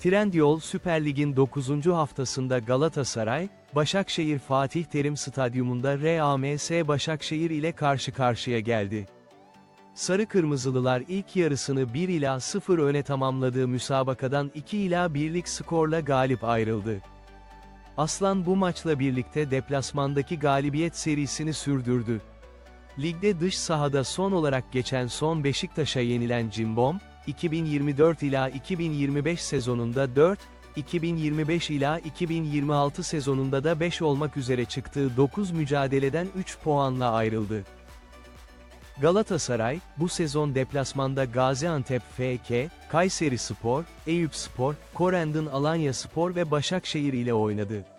Trendyol Süper Lig'in 9. haftasında Galatasaray, Başakşehir Fatih Terim Stadyumunda RAMS Başakşehir ile karşı karşıya geldi. Sarı Kırmızılılar ilk yarısını 1 ila 0 öne tamamladığı müsabakadan 2 ila 1'lik skorla galip ayrıldı. Aslan bu maçla birlikte deplasmandaki galibiyet serisini sürdürdü. Ligde dış sahada son olarak geçen son Beşiktaş'a yenilen Cimbom, 2024 ila 2025 sezonunda 4, 2025 ila 2026 sezonunda da 5 olmak üzere çıktığı 9 mücadeleden 3 puanla ayrıldı. Galatasaray, bu sezon deplasmanda Gaziantep FK, Kayseri Spor, Eyüp Spor, Korendon Alanya Spor ve Başakşehir ile oynadı.